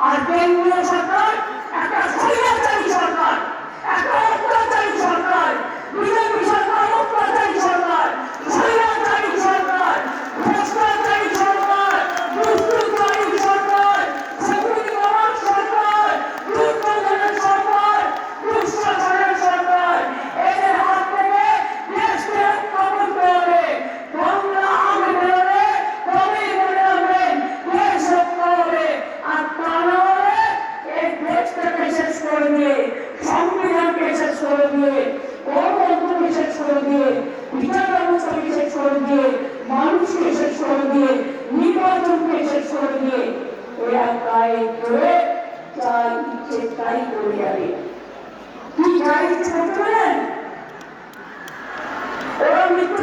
আর কেন্দ্রীয় সরকার একটা তাই করে যা ইচ্ছে তাই করে যাবে। কি যা ইচ্ছে ওরা মৃত্যু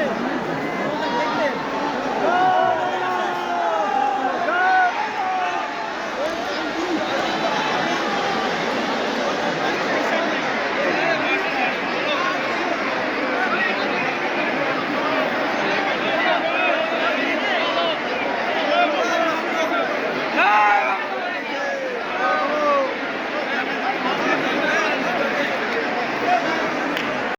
Hadi.